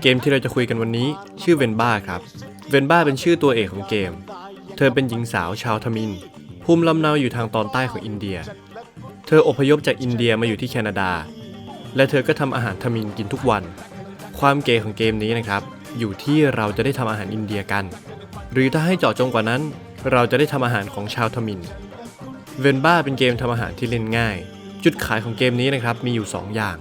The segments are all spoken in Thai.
เกมที่เราจะคุยกันวันนี้ชื่อเวนบ้าครับ เวนบ้าเป็นชื่อตัวเอกของเกม เธอเป็นหญิงสาวชาวทมิน ภูมิลำเนาอยู่ทางตอนใต้ของอินเดีย เธออพยพจากอินเดียมาอยู่ที่แคนาดา และเธอก็ทำอาหารทมินกินทุกวัน ความเก๋ของเกมนี้นะครับ อยู่ที่เราจะได้ทำอาหารอินเดียกัน หรือถ้าให้เจาะจงกว่านั้น เราจะได้ทำอาหารของชาวทมิน เวนบ้าเป็นเกมทำอาหารที่เล่นง่าย จุดขายของเกมนี้นะครับมีอยู่ 2 อย่าง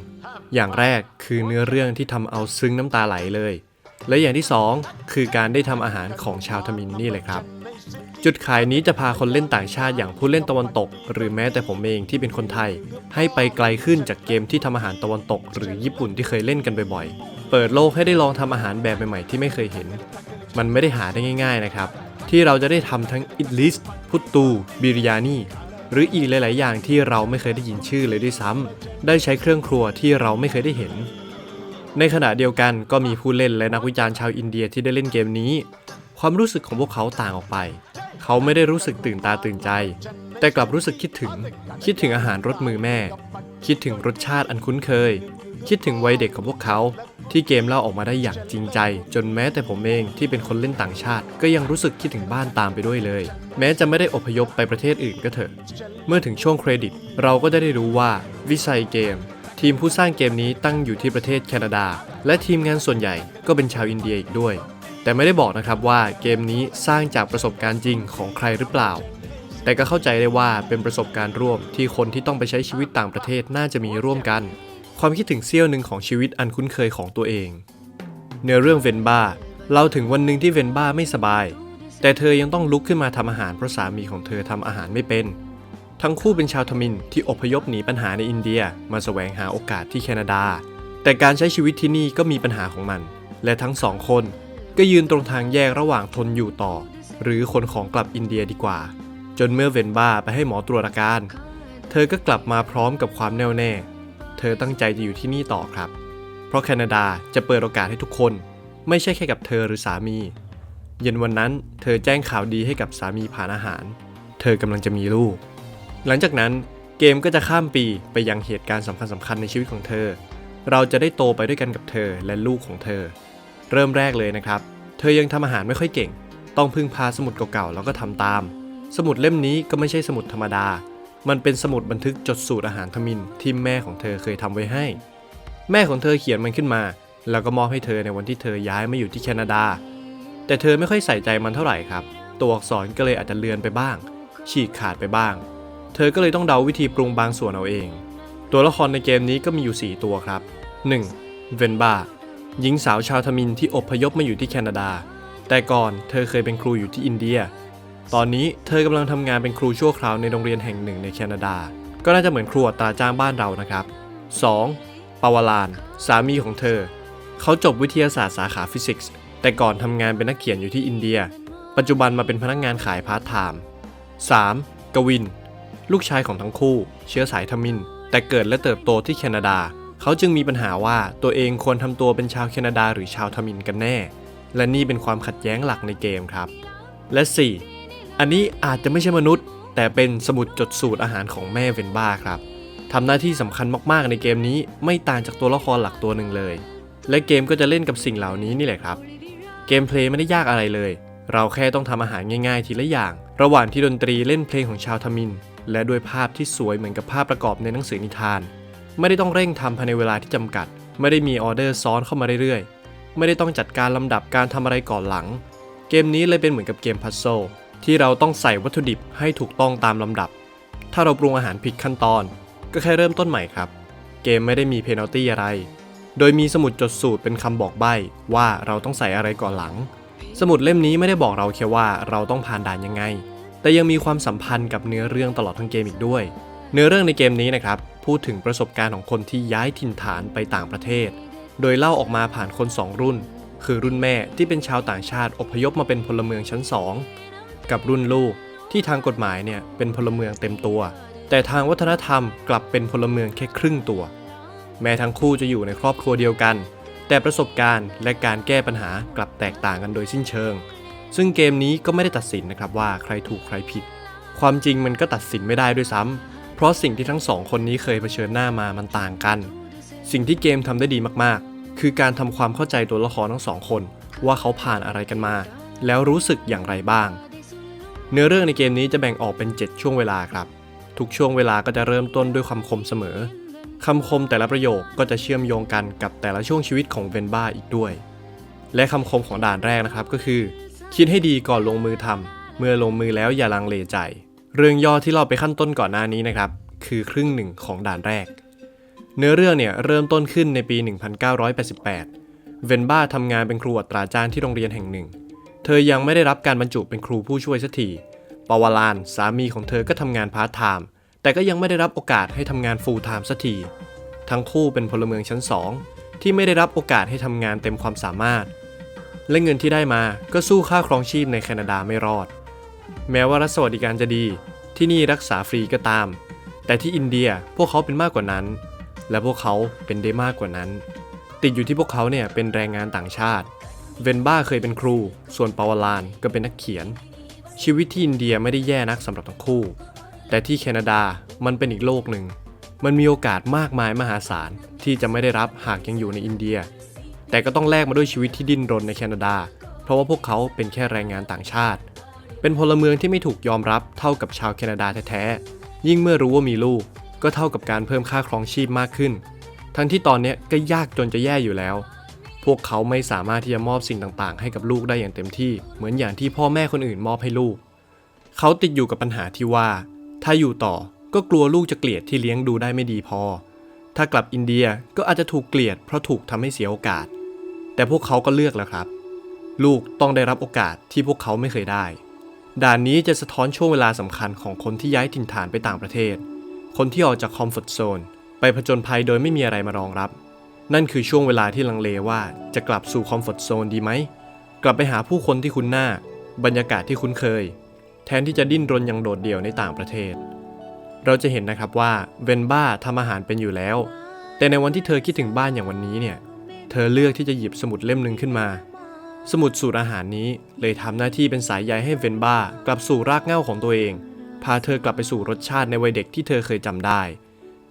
อย่างแรกคือเนื้อเรื่องที่ทำเอาซึ้งน้ำตาไหลเลย และอย่างที่ 2 คือการได้ทำอาหารของชาวทมินนี่เลยครับ จุดขายนี้จะพาคนเล่นต่างชาติอย่างผู้เล่นตะวันตก หรือแม้แต่ผมเองที่เป็นคนไทย ให้ไปไกลขึ้นจากเกมที่ทำอาหารตะวันตก หรือญี่ปุ่นที่เคยเล่นกันบ่อยๆ เปิดโลกให้ได้ลองทำอาหารแบบใหม่ๆที่ไม่เคยเห็น มันไม่ได้หาได้ง่าย ๆนะครับที่เราจะได้ทำทั้งอิดลิสพุตตู บิริยานี หรืออีกหลาย ๆ อย่างที่เราไม่เคยได้ยินชื่อเลยด้วยซ้ำได้ใช้เครื่องครัวที่เราไม่เคยได้เห็น ในขณะเดียวกันก็มีผู้เล่นและนักวิจารณ์ชาวอินเดียที่ได้เล่นเกมนี้ ความรู้สึกของพวกเขาต่างออกไป เขาไม่ได้รู้สึกตื่นตาตื่นใจ แต่กลับรู้สึกคิดถึง คิดถึงอาหารรสมือแม่ คิดถึงรสชาติอันคุ้นเคย คิดถึงวัยเด็กของพวกเขา ที่เกมเล่าออกมาได้อย่างจริงใจ จนแม้แต่ผมเองที่เป็นคนเล่นต่างชาติ ก็ยังรู้สึกคิดถึงบ้านตามไปด้วยเลย แม้จะไม่ได้อพยพไปประเทศอื่นก็เถอะ เมื่อถึงช่วงเครดิต เราก็จะได้รู้ว่าวิสัยเกม ทีมผู้สร้างเกมนี้ตั้งอยู่ที่ประเทศแคนาดา และทีมงานส่วนใหญ่ก็เป็นชาวอินเดียอีกด้วย แต่ไม่ได้บอกนะครับว่าเกมนี้สร้างจากประสบการณ์จริงของใครหรือเปล่าแต่ก็เข้าใจได้ว่าเป็นประสบการณ์ร่วมที่คนที่ต้องไปใช้ชีวิตต่างประเทศน่าจะมีร่วมกัน ความคิดถึงเสี้ยวหนึ่งของชีวิตอันคุ้นเคยของตัวเอง เนื้อเรื่องเวนบ้าเล่าถึงวันหนึ่งที่เวนบ้าไม่สบาย แต่เธอยังต้องลุกขึ้นมาทำอาหารเพราะสามีของเธอทำอาหารไม่เป็น ทั้งคู่เป็นชาวทมินที่อพยพหนีปัญหาในอินเดียมาแสวงหาโอกาสที่แคนาดา แต่การใช้ชีวิตที่นี่ก็มีปัญหาของมัน และทั้งสองคนก็ยืนตรงทางแยกระหว่างทนอยู่ต่อ หรือขนของกลับอินเดียดีกว่า จนเมื่อเวนบ้าไปให้หมอตรวจอาการ เธอก็กลับมาพร้อมกับความแน่วแน่ เธอตั้งใจจะอยู่ที่นี่ต่อครับ เพราะแคนาดาจะเปิดโอกาสให้ทุกคน ไม่ใช่แค่กับเธอหรือสามี เย็นวันนั้นเธอแจ้งข่าวดีให้กับสามีผ่านอาหาร เธอกำลังจะมีลูก หลังจากนั้นเกมก็จะข้ามปีไปยังเหตุการณ์สำคัญสำคัญในชีวิตของเธอ เราจะได้โตไปด้วยกันกับเธอและลูกของเธอ เริ่มแรกเลยนะครับ เธอยังทำอาหารไม่ค่อยเก่ง ต้องพึ่งพาสมุดเก่าๆแล้วก็ทำตาม สมุดเล่มนี้ก็ไม่ใช่สมุดธรรมดา มันเป็นสมุดบันทึกจดสูตรอาหารทมินที่แม่ของเธอเคยทำไว้ให้ แม่ของเธอเขียนมันขึ้นมา แล้วก็มอบให้เธอในวันที่เธอย้ายมาอยู่ที่แคนาดา แต่เธอไม่ค่อยใส่ใจมันเท่าไหร่ครับ ตัวอักษรก็เลยอาจจะเลือนไปบ้าง ฉีกขาดไปบ้าง เธอก็เลยต้องเดาวิธีปรุงบางส่วนเอาเอง ตัวละครในเกมนี้ก็มีอยู่ 4 ตัวครับ 1. เวนบาหญิงสาวชาวทมินที่อพยพมาอยู่ที่แคนาดา แต่ก่อนเธอเคยเป็นครูอยู่ที่อินเดีย ตอนนี้เธอกำลังทำงานเป็นครูชั่วคราวในโรงเรียนแห่งหนึ่งในแคนาดา ก็น่าจะเหมือนครูอัตราจ้างบ้านเรานะครับ 2. ปาวลาน สามีของเธอ เขาจบวิทยาศาสตร์สาขาฟิสิกส์ แต่ก่อนทำงานเป็นนักเขียนอยู่ที่อินเดีย ปัจจุบันมาเป็นพนักงานขายพาร์ทไทม์ 3. กวิน ลูกชายของทั้งคู่ เชื้อสายทมิน แต่เกิดและเติบโตที่แคนาดา เขาจึงมีปัญหาว่าตัวเองควรทำตัวเป็นชาวแคนาดาหรือชาวทมินกันแน่ และนี่เป็นความขัดแย้งหลักในเกมครับ และ 4. อันนี้อาจจะไม่ใช่มนุษย์ แต่เป็นสมุดจดสูตรอาหารของแม่เวนบ้าครับทำหน้าที่สำคัญมากๆในเกมนี้ไม่ต่างจากตัวละครหลักตัวหนึ่งเลย และเกมก็จะเล่นกับสิ่งเหล่านี้นี่แหละครับ เกมเพลย์ไม่ได้ยากอะไรเลย เราแค่ต้องทำอาหารง่ายๆ ทีละอย่าง ระหว่างที่ดนตรีเล่นเพลงของชาวทมิน และด้วยภาพที่สวยเหมือนกับภาพประกอบในหนังสือนิทาน ไม่ได้ต้องเร่งทำภายในเวลาที่จำกัด ไม่ได้มีออเดอร์ซ้อนเข้ามาเรื่อยๆ ไม่ได้ต้องจัดการลำดับการทำอะไรก่อนหลัง เกมนี้เลยเป็นเหมือนกับเกมพัซโซ ที่เราต้องใส่วัตถุดิบให้ถูกต้องตามลำดับ ถ้าเราปรุงอาหารผิดขั้นตอน ก็แค่เริ่มต้นใหม่ครับ เกมไม่ได้มีเพนัลตี้อะไร โดยมีสมุดจดสูตรเป็นคำบอกใบ้ว่าเราต้องใส่อะไรก่อนหลัง สมุดเล่มนี้ไม่ได้บอกเราแค่ว่าเราต้องผ่านด่านยังไง แต่ยังมีความสัมพันธ์กับเนื้อเรื่องตลอดทั้งเกมอีกด้วย เนื้อเรื่องในเกมนี้นะครับพูดถึงประสบการณ์ของคนที่ย้ายถิ่นฐานไปต่างประเทศ โดยเล่าออกมาผ่านคนสองรุ่น คือรุ่นแม่ที่เป็นชาวต่างชาติอพยพมาเป็นพลเมืองชั้น 2 กับรุ่นลูก ที่ทางกฎหมายเนี่ยเป็นพลเมืองเต็มตัว แต่ทางวัฒนธรรมกลับเป็นพลเมืองแค่ครึ่งตัว แม้ทั้งคู่จะอยู่ในครอบครัวเดียวกัน แต่ประสบการณ์และการแก้ปัญหากลับแตกต่างกันโดยสิ้นเชิง ซึ่งเกมนี้ก็ไม่ได้ตัดสินนะครับว่าใครถูกใครผิด ความจริงมันก็ตัดสินไม่ได้ด้วยซ้ำเพราะสิ่งที่ทั้งสองคนนี้เคยเผชิญหน้ามามันต่างกัน สิ่งที่เกมทำได้ดีมากๆ คือการทำความเข้าใจตัวละครทั้งสองคนว่าเขาผ่านอะไรกันมา แล้วรู้สึกอย่างไรบ้าง เนื้อเรื่องในเกมนี้จะแบ่งออกเป็น 7 ช่วงเวลาครับ ทุกช่วงเวลาก็จะเริ่มต้นด้วยคำคมเสมอคำคมแต่ละประโยคก็จะเชื่อมโยงกันกับแต่ละช่วงชีวิตของเวนบ้าอีกด้วย และคำคมของด่านแรกนะครับก็คือ คิดให้ดีก่อนลงมือทำเมื่อลงมือแล้วอย่าลังเลใจ เรื่องย่อที่เราไปขั้นต้นก่อนหน้านี้นะครับ คือครึ่งหนึ่งของด่านแรก เนื้อเรื่องเนี่ยเริ่มต้นขึ้นในปี 1988 เวนบ้าทำงานเป็นครูอัตราจ้างที่โรงเรียนแห่งหนึ่ง เธอยังไม่ได้รับการบรรจุเป็นครูผู้ช่วยสักทีปวาวลานสามีของเธอก็ทำงานพาร์ทไทม์แต่ก็ยังไม่ได้รับโอกาสให้ทำงานฟูลไทม์สักทีทั้งคู่เป็นพลเมืองชั้น2ที่ไม่ได้รับโอกาสให้ทำงานเต็มความสามารถ และเงินที่ได้มาก็สู้ค่าครองชีพในแคนาดาไม่รอด แม้ว่ารัฐสวัสดิการจะดีที่นี่รักษาฟรีก็ตาม แต่ที่อินเดียพวกเขาเป็นมากกว่านั้น และพวกเขาเป็นได้มากกว่านั้น ติดอยู่ที่พวกเขาเนี่ยเป็นแรงงานต่างชาติ เวนบ้าเคยเป็นครู ส่วนปาวลานก็เป็นนักเขียน ชีวิตที่อินเดียไม่ได้แย่นักสำหรับทั้งคู่ แต่ที่แคนาดามันเป็นอีกโลกหนึ่ง มันมีโอกาสมากมายมหาศาลที่จะไม่ได้รับหากยังอยู่ในอินเดีย แต่ก็ต้องแลกมาด้วยชีวิตที่ดิ้นรนในแคนาดา เพราะว่าพวกเขาเป็นแค่แรงงานต่างชาติ เป็นพลเมืองที่ไม่ถูกยอมรับเท่ากับชาวแคนาดาแท้ๆ ยิ่งเมื่อรู้ว่ามีลูก ก็เท่ากับการเพิ่มค่าครองชีพมากขึ้น ทั้งที่ตอนนี้ก็ยากจนจะแย่อยู่แล้ว พวกเขาไม่สามารถที่จะมอบสิ่งต่างๆ ให้กับลูกได้อย่างเต็มที่เหมือนอย่างที่พ่อแม่คนอื่นมอบให้ลูก เขาติดอยู่กับปัญหาที่ว่า ถ้าอยู่ต่อก็กลัวลูกจะเกลียดที่เลี้ยงดูได้ไม่ดีพอ ถ้ากลับอินเดียก็อาจจะถูกเกลียดเพราะถูกทำให้เสียโอกาส แต่พวกเขาก็เลือกแล้วครับ ลูกต้องได้รับโอกาสที่พวกเขาไม่เคยได้ ด่านนี้จะสะท้อนช่วงเวลาสำคัญของคนที่ย้ายถิ่นฐานไปต่างประเทศ คนที่ออกจากคอมฟอร์ทโซนไปผจญภัยโดยไม่มีอะไรมารองรับ นั่นคือช่วงเวลาที่ลังเลว่าจะกลับสู่คอมฟอร์ทโซนดีไหม กลับไปหาผู้คนที่คุ้นหน้า บรรยากาศที่คุ้นเคย แทนที่จะดิ้นรนอย่างโดดเดี่ยวในต่างประเทศ เราจะเห็นนะครับว่าเวนบ้าทำอาหารเป็นอยู่แล้ว แต่ในวันที่เธอคิดถึงบ้านอย่างวันนี้เนี่ย เธอเลือกที่จะหยิบสมุดเล่มหนึ่งขึ้นมา สมุดสูตรอาหารนี้เลยทำหน้าที่เป็นสายใยให้เวนบ้ากลับสู่รากเหง้าของตัวเอง พาเธอกลับไปสู่รสชาติในวัยเด็กที่เธอเคยจำได้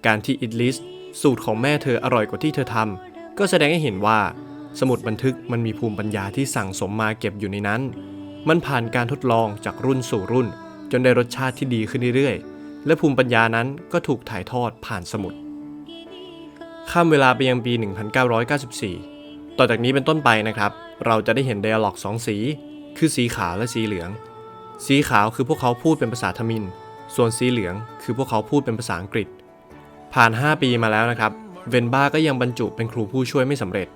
การที่อิดลิส สูตรของแม่เธออร่อยกว่าที่เธอทำก็แสดงให้เห็นว่า สมุดบันทึกมันมีภูมิปัญญาที่สั่งสมมาเก็บอยู่ในนั้น มันผ่านการทดลองจากรุ่นสู่รุ่น จนได้รสชาติที่ดีขึ้นเรื่อยๆ และภูมิปัญญานั้นก็ถูกถ่ายทอดผ่านสมุด ข้ามเวลาไปยังปี 1994 ต่อจากนี้เป็นต้นไปนะครับ เราจะได้เห็นไดอะล็อกสองสี คือสีขาวและสีเหลือง สีขาวคือพวกเขาพูดเป็นภาษาทมิฬส่วนสีเหลืองคือพวกเขาพูดเป็นภาษาอังกฤษ ผ่าน 5 ปีมาแล้วนะครับ เวนบ้าก็ยังบรรจุเป็นครูผู้ช่วยไม่สำเร็จ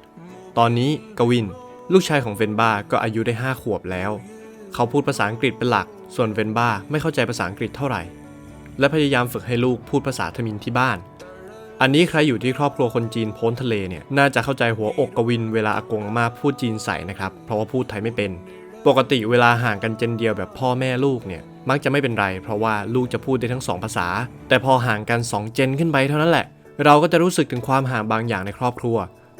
ตอนนี้กวิน ลูกชายของเวนบ้าก็อายุได้ 5 ขวบแล้ว เขาพูดภาษาอังกฤษเป็นหลัก ส่วนเวนบ้าไม่เข้าใจภาษาอังกฤษเท่าไหร่ และพยายามฝึกให้ลูกพูดภาษาทมิฬที่บ้าน อันนี้ใครอยู่ที่ครอบครัวคนจีนพ้นทะเลเนี่ยน่าจะเข้าใจหัวอกกวินเวลาอากงมาพูดจีนใส่นะครับ เพราะว่าพูดไทยไม่เป็น ปกติเวลาห่างกันเจนเดียวแบบพ่อแม่ลูกเนี่ย มักจะไม่เป็นไร เพราะว่าลูกจะพูดได้ทั้งสองภาษา แต่พอห่างกัน 2 เจนขึ้นไปเท่านั้นแหละ เราก็จะรู้สึกถึงความห่างบางอย่างในครอบครัว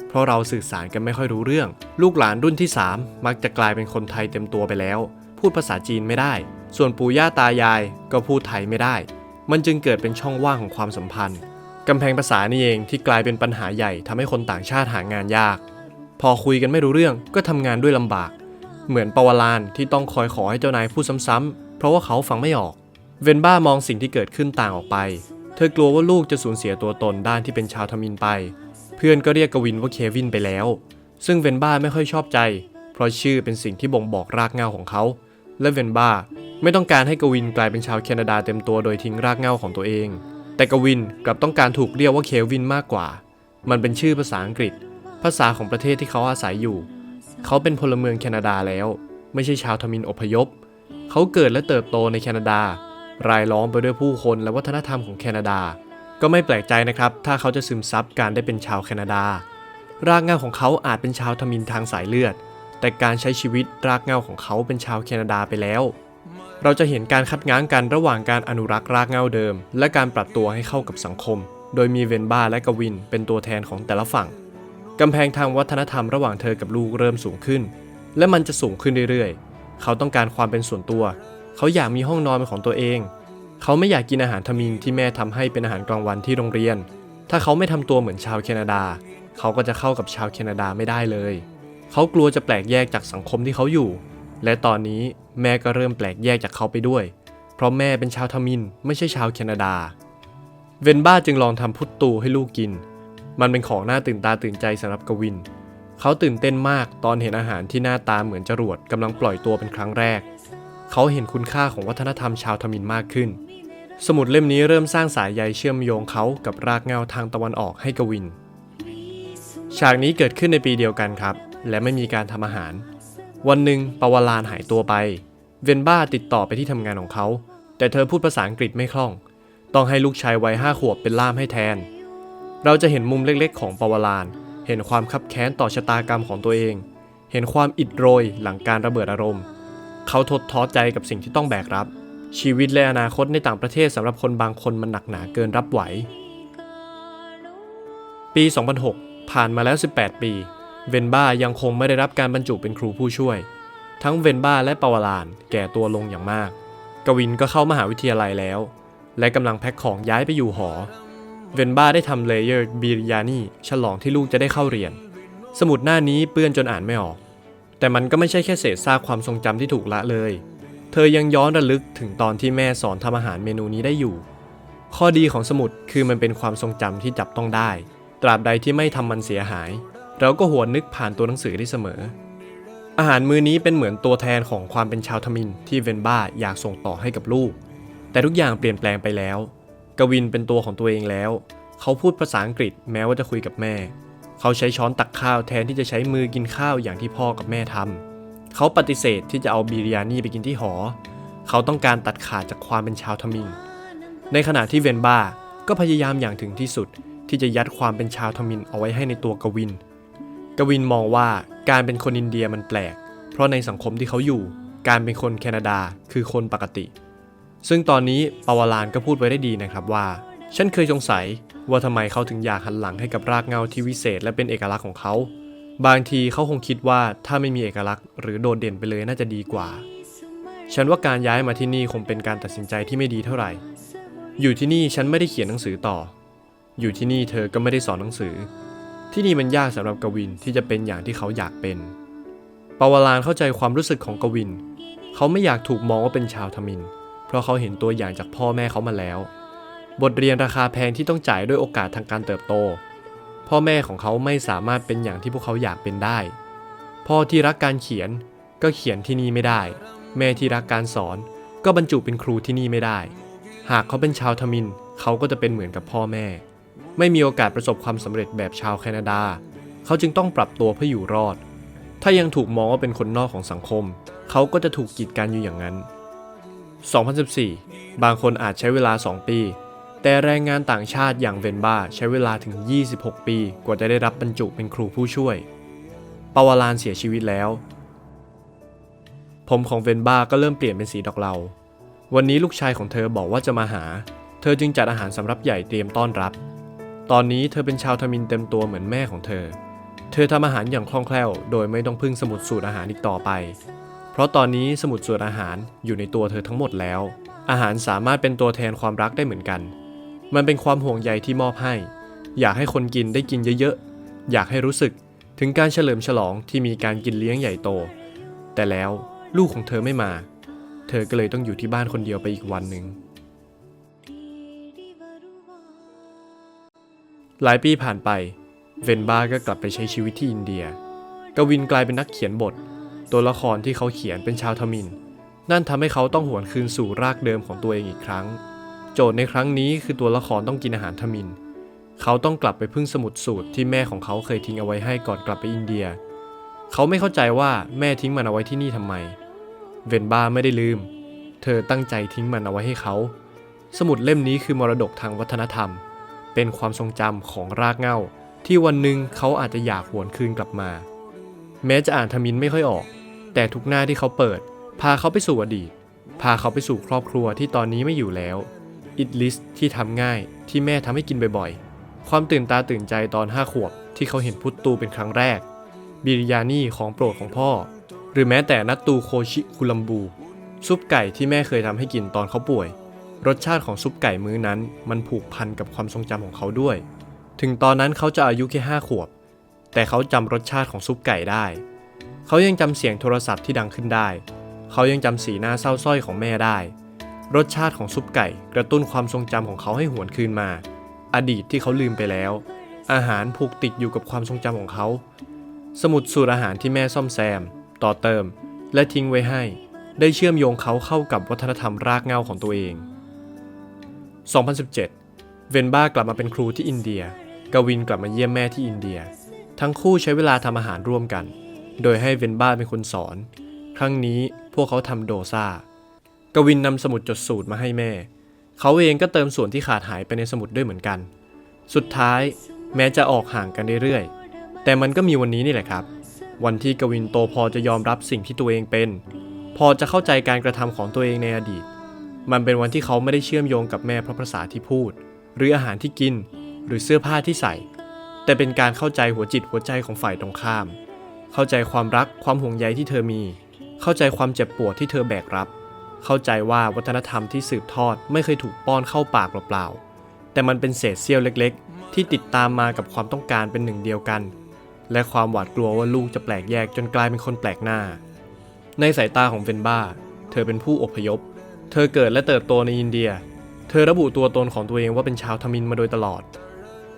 เพราะเราสื่อสารกันไม่ค่อยรู้เรื่อง ลูกหลานรุ่นที่ 3 มักจะกลายเป็นคนไทยเต็มตัวไปแล้ว พูดภาษาจีนไม่ได้ ส่วนปู่ย่าตายายก็พูดไทยไม่ได้ มันจึงเกิดเป็นช่องว่างของความสัมพันธ์กำแพงภาษานี่เองที่กลายเป็นปัญหาใหญ่ทำให้คนต่างชาติหางานยาก พอคุยกันไม่รู้เรื่องก็ทำงานด้วยลำบาก เหมือนปวารานที่ต้องคอยขอให้เจ้านายพูดซ้ำๆ ราะว่าเขาฟังไม่ออก เวนบ้ามองสิ่งที่เกิดขึ้นต่างออกไป เธอกลัวว่าลูกจะสูญเสียตัวตนด้านที่เป็นชาวทมินไป เพื่อนก็เรียกกวินว่าเควินไปแล้ว ซึ่งเวนบ้าไม่ค่อยชอบใจ เพราะชื่อเป็นสิ่งที่บ่งบอกรากเหง้าของเขา และเวนบ้าไม่ต้องการให้กวินกลายเป็นชาวแคนาดาเต็มตัวโดยทิ้งรากเหง้าของตัวเอง แต่กวินกลับต้องการถูกเรียกว่าเควินมากกว่า มันเป็นชื่อภาษาอังกฤษ ภาษาของประเทศที่เขาอาศัยอยู่ เขาเป็นพลเมืองแคนาดาแล้ว ไม่ใช่ชาวทมินอพยพ เขาเกิดและเติบโตในแคนาดา รายล้อมไปด้วยผู้คนและวัฒนธรรมของแคนาดา ก็ไม่แปลกใจนะครับ ถ้าเขาจะซึมซับการได้เป็นชาวแคนาดา รากเหง้าของเขาอาจเป็นชาวทมินทางสายเลือด แต่การใช้ชีวิตรากเหง้าของเขาเป็นชาวแคนาดาไปแล้ว เราจะเห็นการคัดง้างกันระหว่างการอนุรักษ์รากเหง้าเดิม และการปรับตัวให้เข้ากับสังคม โดยมีเวนบ้าและกวิน เป็นตัวแทนของแต่ละฝั่งกำแพงทางวัฒนธรรมระหว่างเธอกับลูกเริ่มสูงขึ้น และมันจะสูงขึ้นเรื่อยๆ เขาต้องการความเป็นส่วนตัว เขาอยากมีห้องนอนเป็นของตัวเอง เขาไม่อยากกินอาหารทมินที่แม่ทำให้เป็นอาหารกลางวันที่โรงเรียน ถ้าเขาไม่ทำตัวเหมือนชาวแคนาดา เขาก็จะเข้ากับชาวแคนาดาไม่ได้เลย เขากลัวจะแปลกแยกจากสังคมที่เขาอยู่ และตอนนี้แม่ก็เริ่มแปลกแยกจากเขาไปด้วย เพราะแม่เป็นชาวทมินไม่ใช่ชาวแคนาดา เวนบ้าจึงลองทำพุตตูให้ลูกกิน มันเป็นของน่าตื่นตาตื่นใจสำหรับกวิน เขาตื่นเต้นมากตอนเห็นอาหารที่หน้าตาเหมือนจรวดกำลังปล่อยตัวเป็นครั้งแรก เขาเห็นคุณค่าของวัฒนธรรมชาวทมินมากขึ้น สมุดเล่มนี้เริ่มสร้างสายใยเชื่อมโยงเขากับรากเงาทางตะวันออกให้กวิน ฉากนี้เกิดขึ้นในปีเดียวกันครับ และไม่มีการทำอาหาร วันหนึ่งปาวลานหายตัวไป เวนบ้าติดต่อไปที่ทำงานของเขา แต่เธอพูดภาษาอังกฤษไม่คล่อง ต้องให้ลูกชายวัยห้าขวบเป็นล่ามให้แทน เราจะเห็นมุมเล็กๆ ของปาวลาน เห็นความคับแค้นต่อชะตากรรมของตัวเอง เห็นความอิดโรยหลังการระเบิดอารมณ์ เขาทดท้อใจกับสิ่งที่ต้องแบกรับ ชีวิตและอนาคตในต่างประเทศสำหรับคนบางคนมันหนักหนาเกินรับไหว ปี 2006 ผ่านมาแล้ว 18 ปี เวนบ้ายังคงไม่ได้รับการบรรจุเป็นครูผู้ช่วย ทั้งเวนบ้าและปาวลานแก่ตัวลงอย่างมาก กวินก็เข้ามหาวิทยาลัยแล้ว และกำลังแพ็คของย้ายไปอยู่หอ เวนบ้าได้ทำเลเยอร์บิริยานีฉลองที่ลูกจะได้เข้าเรียน สมุดหน้านี้เปื้อนจนอ่านไม่ออก แต่มันก็ไม่ใช่แค่เศษซากความทรงจำที่ถูกละเลย เธอยังย้อนระลึกถึงตอนที่แม่สอนทำอาหารเมนูนี้ได้อยู่ ข้อดีของสมุดคือมันเป็นความทรงจำที่จับต้องได้ ตราบใดที่ไม่ทำมันเสียหาย เราก็หวนนึกผ่านตัวหนังสือได้เสมอ อาหารมื้อนี้เป็นเหมือนตัวแทนของความเป็นชาวทมินที่เวนบ้าอยากส่งต่อให้กับลูก แต่ทุกอย่างเปลี่ยนแปลงไปแล้ว กวินเป็นตัวของตัวเองแล้ว เขาพูดภาษาอังกฤษแม้ว่าจะคุยกับแม่ เขาใช้ช้อนตักข้าวแทนที่จะใช้มือกินข้าวอย่างที่พ่อกับแม่ทำเขาปฏิเสธที่จะเอาบิริยานี่ไปกินที่หอ เขาต้องการตัดขาดจากความเป็นชาวทมิน ในขณะที่เวนบ้าก็พยายามอย่างถึงที่สุดที่จะยัดความเป็นชาวทมินเอาไว้ให้ในตัวกวิน กวินมองว่าการเป็นคนอินเดียมันแปลก เพราะในสังคมที่เขาอยู่ การเป็นคนแคนาดาคือคนปกติ ซึ่งตอนนี้ปาวลานก็พูดไว้ได้ดีนะครับว่า ฉันเคยสงสัยว่าทำไมเขาถึงอยากหันหลังให้กับรากเงาที่วิเศษ และเป็นเอกลักษณ์ของเขา บางทีเขาคงคิดว่าถ้าไม่มีเอกลักษณ์ หรือโดดเด่นไปเลยน่าจะดีกว่า ฉันว่าการย้ายมาที่นี่คงเป็นการตัดสินใจที่ไม่ดีเท่าไหร่ อยู่ที่นี่ฉันไม่ได้เขียนหนังสือต่อ อยู่ที่นี่เธอก็ไม่ได้สอนหนังสือ ที่นี่มันยากสำหรับกวินที่จะเป็นอย่างที่เขาอยากเป็นปาวลานเข้าใจความรู้สึกของกวิน เขาไม่อยากถูกมองว่าเป็นชาวทมิน เพราะเขาเห็นตัวอย่างจากพ่อแม่เขามาแล้ว บทเรียนราคาแพงที่ต้องจ่ายด้วยโอกาสทางการเติบโต พ่อแม่ของเขาไม่สามารถเป็นอย่างที่พวกเขาอยากเป็นได้ พ่อที่รักการเขียนก็เขียนที่นี่ไม่ได้ แม่ที่รักการสอน ก็บรรจุเป็นครูที่นี่ไม่ได้ หากเขาเป็นชาวทมินเขาก็จะเป็นเหมือนกับพ่อแม่ ไม่มีโอกาสประสบความสำเร็จแบบชาวแคนาดา เขาจึงต้องปรับตัวเพื่ออยู่รอด ถ้ายังถูกมองว่าเป็นคนนอกของสังคม เขาก็จะถูกกีดกันอยู่อย่างนั้น 2014 บางคนอาจใช้เวลา 2 ปี แต่แรงงานต่างชาติอย่างเวนบ้าใช้เวลาถึง 26 ปี กว่าจะได้รับบรรจุเป็นครูผู้ช่วย ปาวลานเสียชีวิตแล้ว ผมของเวนบ้าก็เริ่มเปลี่ยนเป็นสีดอกเหลา วันนี้ลูกชายของเธอบอกว่าจะมาหา เธอจึงจัดอาหารสำรับใหญ่เตรียมต้อนรับ ตอนนี้เธอเป็นชาวทมินเต็มตัวเหมือนแม่ของเธอ เธอทำอาหารอย่างคล่องแคล่ว โดยไม่ต้องพึ่งสมุดสูตรอาหารอีกต่อไป เพราะตอนนี้สมุดสูตรอาหารอยู่ในตัวเธอทั้งหมดแล้ว อาหารสามารถเป็นตัวแทนความรักได้เหมือนกัน มันเป็นความห่วงใยที่มอบให้ อยากให้คนกินได้กินเยอะๆ อยากให้รู้สึกถึงการเฉลิมฉลองที่มีการกินเลี้ยงใหญ่โต แต่แล้วลูกของเธอไม่มา เธอก็เลยต้องอยู่ที่บ้านคนเดียวไปอีกวันหนึ่งหลายปีผ่านไป เวนบ้าก็กลับไปใช้ชีวิตที่อินเดีย กวินกลายเป็นนักเขียนบท ตัวละครที่เขาเขียนเป็นชาวทมิน นั่นทำให้เขาต้องหวนคืนสู่รากเดิมของตัวเองอีกครั้ง โจทย์ในครั้งนี้คือตัวละครต้องกินอาหารทมิน เขาต้องกลับไปพึ่งสมุดสูตรที่แม่ของเขาเคยทิ้งเอาไว้ให้ก่อนกลับไปอินเดีย เขาไม่เข้าใจว่าแม่ทิ้งมันเอาไว้ที่นี่ทำไม เวนบ้าไม่ได้ลืม เธอตั้งใจทิ้งมันเอาไว้ให้เขา สมุดเล่มนี้คือมรดกทางวัฒนธรรม เป็นความทรงจำของรากเหง้าที่วันหนึ่งเขาอาจจะอยากหวนคืนกลับมา แม้จะอ่านทมินไม่ค่อยออก แต่ทุกหน้าที่เขาเปิด พาเขาไปสู่อดีต พาเขาไปสู่ครอบครัวที่ตอนนี้ไม่อยู่แล้วอิดลิสที่ทำง่ายที่แม่ทำให้กินบ่อยๆ ความตื่นตาตื่นใจตอนห้าขวบที่เขาเห็นพุตตูเป็นครั้งแรก บิริยานี่ของโปรดของพ่อ หรือแม้แต่นัตตูโคชิคุลัมบู ซุปไก่ที่แม่เคยทำให้กินตอนเขาป่วย รสชาติของซุปไก่มื้อนั้น มันผูกพันกับความทรงจำของเขาด้วย ถึงตอนนั้นเขาจะอายุแค่ห้าขวบ แต่เขาจำรสชาติของซุปไก่ได้ เขายังจำเสียงโทรศัพท์ที่ดังขึ้นได้ เขายังจำสีหน้าเศร้าส้อยของแม่ได้ รสชาติของซุปไก่กระตุ้นความทรงจำของเขาให้หวนคืนมา อดีตที่เขาลืมไปแล้ว อาหารผูกติดอยู่กับความทรงจำของเขา สมุดสูตรอาหารที่แม่ซ่อมแซม ต่อเติม และทิ้งไว้ให้ ได้เชื่อมโยงเขาเข้ากับวัฒนธรรมรากเหง้าของตัวเอง 2017 เวนบ้ากลับมาเป็นครูที่อินเดีย กวินกลับมาเยี่ยมแม่ที่อินเดีย ทั้งคู่ใช้เวลาทำอาหารร่วมกัน โดยให้เวนบ้าเป็นคนสอน ครั้งนี้พวกเขาทำโดซากวินนำสมุดจดสูตรมาให้แม่ เขาเองก็เติมส่วนที่ขาดหายไปในสมุดด้วยเหมือนกัน สุดท้ายแม้จะออกห่างกันเรื่อยๆ แต่มันก็มีวันนี้นี่แหละครับ วันที่กวินโตพอจะยอมรับสิ่งที่ตัวเองเป็น พอจะเข้าใจการกระทำของตัวเองในอดีต มันเป็นวันที่เขาไม่ได้เชื่อมโยงกับแม่เพราะภาษาที่พูด หรืออาหารที่กิน หรือเสื้อผ้าที่ใส่ แต่เป็นการเข้าใจหัวจิตหัวใจของฝ่ายตรงข้าม เข้าใจความรักความห่วงใยที่เธอมี เข้าใจความเจ็บปวดที่เธอแบกรับ เข้าใจว่าวัฒนธรรมที่สืบทอดไม่เคยถูกป้อนเข้าปากเปล่าๆ แต่มันเป็นเศษเสี้ยวเล็กๆ ที่ติดตามมากับความต้องการเป็นหนึ่งเดียวกัน และความหวาดกลัวว่าลูกจะแปลกแยกจนกลายเป็นคนแปลกหน้า ในสายตาของเวนบ้า เธอเป็นผู้อพยพ เธอเกิดและเติบโตในอินเดีย เธอระบุตัวตนของตัวเองว่าเป็นชาวทมินมาโดยตลอด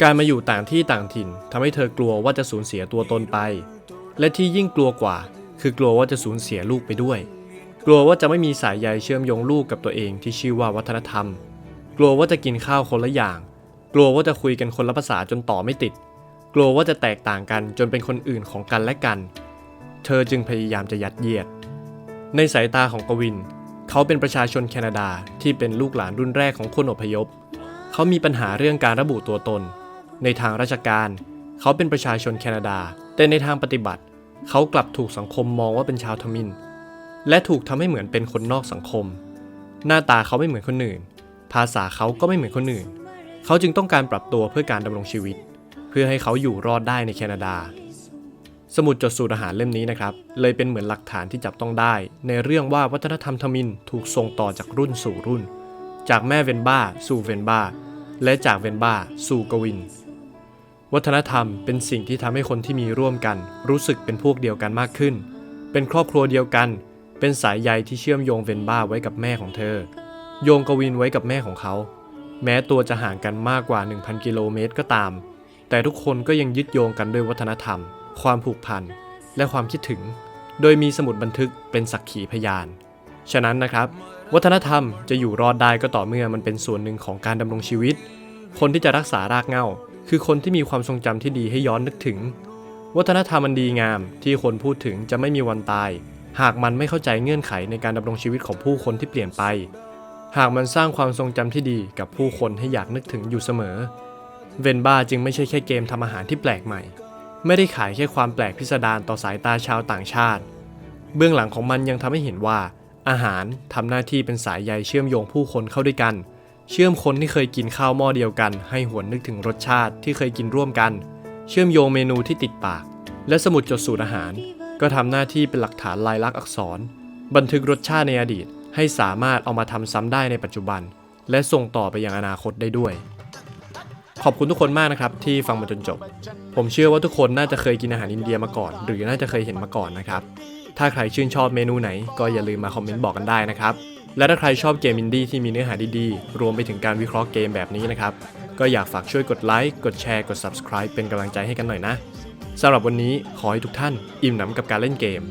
การมาอยู่ต่างที่ต่างถิ่นทำให้เธอกลัวว่าจะสูญเสียตัวตนไป และที่ยิ่งกลัวกว่า คือกลัวว่าจะสูญเสียลูกไปด้วย กลัวว่าจะไม่มีสายใยเชื่อมโยงลูกกับตัวเองที่ชื่อว่าวัฒนธรรม กลัวว่าจะกินข้าวคนละอย่าง กลัวว่าจะคุยกันคนละภาษาจนต่อไม่ติด กลัวว่าจะแตกต่างกันจนเป็นคนอื่นของกันและกัน เธอจึงพยายามจะยัดเยียด ในสายตาของกวิน เขาเป็นประชาชนแคนาดาที่เป็นลูกหลานรุ่นแรกของคนอพยพ เขามีปัญหาเรื่องการระบุตัวตน ในทางราชการ เขาเป็นประชาชนแคนาดา แต่ในทางปฏิบัติ เขากลับถูกสังคมมองว่าเป็นชาวทมิน และถูกทำให้เหมือนเป็นคนนอกสังคม หน้าตาเขาไม่เหมือนคนอื่น ภาษาเขาก็ไม่เหมือนคนอื่น เขาจึงต้องการปรับตัวเพื่อการดำรงชีวิต เพื่อให้เขาอยู่รอดได้ในแคนาดา สมุดจดสูตรอาหารเล่มนี้นะครับ เลยเป็นเหมือนหลักฐานที่จับต้องได้ ในเรื่องว่าวัฒนธรรมทมินถูกส่งต่อจากรุ่นสู่รุ่น จากแม่เวนบ้าสู่เวนบ้าและจากเวนบ้าสู่กวิน วัฒนธรรมเป็นสิ่งที่ทำให้คนที่มีร่วมกัน รู้สึกเป็นพวกเดียวกันมากขึ้น เป็นครอบครัวเดียวกัน เป็นสายใยที่เชื่อมโยงเวนบ้าไว้กับแม่ของเธอ โยงกวินไว้กับแม่ของเขา แม้ตัวจะห่างกันมากกว่า 1,000 กิโลเมตรก็ตาม แต่ทุกคนก็ยังยึดโยงกันด้วยวัฒนธรรม ความผูกพัน และความคิดถึง โดยมีสมุดบันทึกเป็นสักขีพยาน ฉะนั้นนะครับ วัฒนธรรมจะอยู่รอดได้ก็ต่อเมื่อมันเป็นส่วนหนึ่งของการดำรงชีวิต คนที่จะรักษารากเหง้า คือคนที่มีความทรงจำที่ดีให้ย้อนนึกถึง วัฒนธรรมมันดีงามที่คนพูดถึงจะไม่มีวันตาย หากมันไม่เข้าใจเงื่อนไขในการดำรงชีวิตของผู้คนที่เปลี่ยนไป หากมันสร้างความทรงจำที่ดีกับผู้คนให้อยากนึกถึงอยู่เสมอ เวนบ้าจึงไม่ใช่แค่เกมทำอาหารที่แปลกใหม่ ไม่ได้ขายแค่ความแปลกพิสดารต่อสายตาชาวต่างชาติ เบื้องหลังของมันยังทำให้เห็นว่า อาหารทำหน้าที่เป็นสายใยเชื่อมโยงผู้คนเข้าด้วยกัน เชื่อมคนที่เคยกินข้าวหม้อเดียวกัน ให้หวนนึกถึงรสชาติที่เคยกินร่วมกัน เชื่อมโยงเมนูที่ติดปาก และสมุดจดสูตรอาหาร ก็ทำหน้าที่เป็นหลักฐานลายลักษณ์อักษร บันทึกรสชาติในอดีต ให้สามารถเอามาทำซ้ำได้ในปัจจุบัน และส่งต่อไปยังอนาคตได้ด้วย ขอบคุณทุกคนมากนะครับที่ฟังมาจนจบ ผมเชื่อว่าทุกคนน่าจะเคยกินอาหารอินเดียมาก่อน หรือน่าจะเคยเห็นมาก่อนนะครับ ถ้าใครชื่นชอบเมนูไหน ก็อย่าลืมมาคอมเมนต์บอกกันได้นะครับ และถ้าใครชอบเกมอินดี้ที่มีเนื้อหาดีๆ รวมไปถึงการวิเคราะห์เกมแบบนี้นะครับ ก็อยากฝากช่วยกดไลค์ กดแชร์ กด subscribe เป็นกำลังใจให้กันหน่อยนะสำหรับวันนี้ขอให้ทุกท่าน อิ่มหนำกับการเล่นเกม